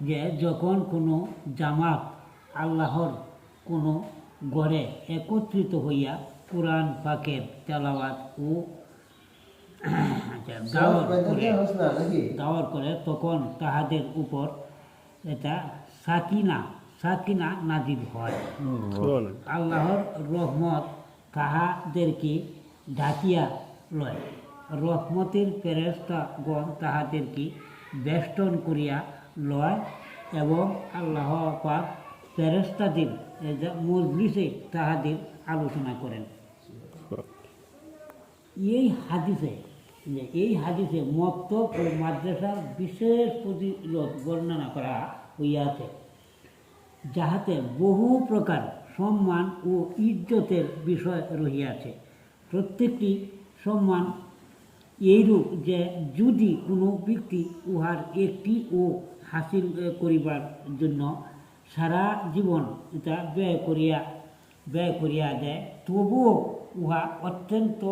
যে যখন কোনো জামাত আল্লাহর কোনো গড়ে একত্রিত হইয়া কোরআন পাকের তেলাওয়াত ও আচ্ছা, দাওয়ার করে তখন তাহাদের উপর এটা সাকিনা সাকিনা নাজির হয়। আল্লাহর রহমত তাহাদেরকে ঢাকিয়া লয়। রহমতের ফেরেস্তাগণ তাহাদেরকে বেষ্টন করিয়া লয় এবং আল্লাহ পাক ফেরেস্তাদের মজলিসে তাহাদের আলোচনা করেন। এই হাদিসে এই হাদিসে মক্তব ও মাদ্রাসার বিশেষ প্রতিরোধ বর্ণনা করা হইয়াছে, যাহাতে বহু প্রকার সম্মান ও ইজ্জতের বিষয় রহিয়াছে। প্রত্যেকটি সম্মান এইরূপ যে যদি কোনো ব্যক্তি উহার একটি ও হাসিল করিবার জন্য সারা জীবন এটা ব্যয় করিয়া ব্যয় করিয়া দেয়। তবুও উহা অত্যন্ত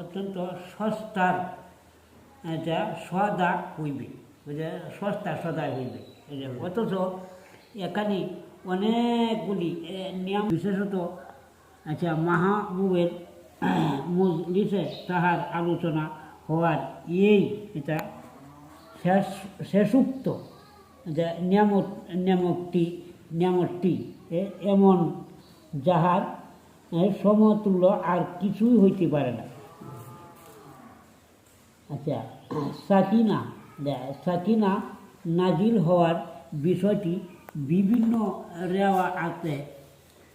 অত্যন্ত সস্তার, এটা সদা হইবে সস্তা সদা হইবে অথচ এখানে অনেকগুলি নিয়ম বিশেষত আচ্ছা মাহবুবের মজলিসে তাহার আলোচনা হওয়ার এই এটা শেষ, শেষোক্ত যে নিয়ামত নিয়ামকটি নিয়ামতটি এমন যাহার সমতুল্য আর কিছুই হইতে পারে না। আচ্ছা সাকিনা সাকিনা নাজিল হওয়ার বিষয়টি বিভিন্ন রেওয়া আছে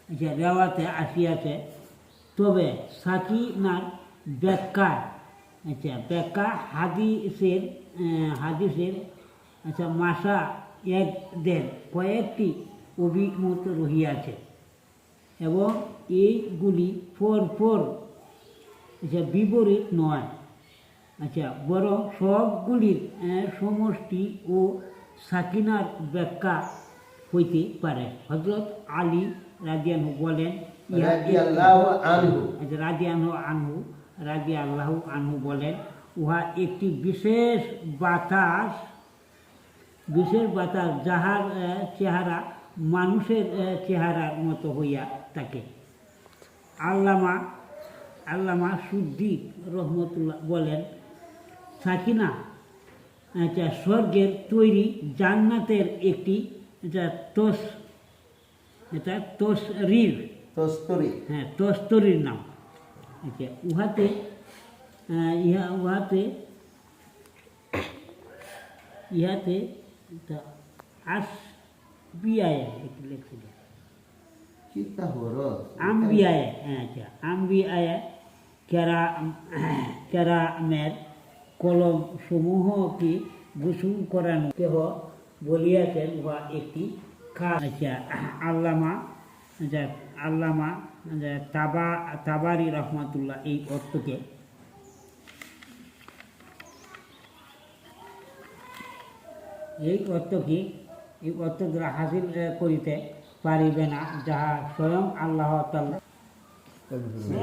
আচ্ছা রেওয়াতে আসিয়াছে। তবে সাকিনার ব্যাখ্যা আচ্ছা ব্যাখ্যা হাদিসের হাদিসের আচ্ছা মাসা এক দেন কয়েকটি অভিমত রহিয়াছে। এবং এইগুলি ফোর ফোর আচ্ছা বিপরীত নয়। আচ্ছা বরং সবগুলির সমষ্টি ও সাকিনার ব্যাখ্যা হইতে পারে। হজরত আলী রাজিয়ানহু বলেন আচ্ছা রাজিয়ানহু আনহু রাজি আল্লাহ আনহু বলেন উহা একটি বিশেষ বাতাস বিশেষ বাতাস যাহার চেহারা মানুষের চেহারার মতো হইয়া থাকে। আল্লামা আল্লামা সুদ্দিক রহমতুল্লাহ বলেন সাকিনা আচ্ছা স্বর্গের তৈরি জান্নাতের একটি এটা তোষ এটা তোষরির তস্তরি। হ্যাঁ তস্তরির নাম। আচ্ছা উহাতে ইহা উহাতে ইহাতে আস একটু লেখছিল চিন্তা হ্যাঁ আচ্ছা কেরা কেরামের কলম সমূহকে গোসল করানো কেহ বলিয়াছেন উহা একটি কাজ আচ্ছা আল্লামা আচ্ছা আল্লামা আচ্ছা, তাবা তাবারি রহমাতুল্লাহ এই অর্থকে এই অর্থকে এই অর্থ দ্বারা হাসিল করিতে পারিবে না যাহা স্বয়ং আল্লাহ তাল্লাহ কত যে।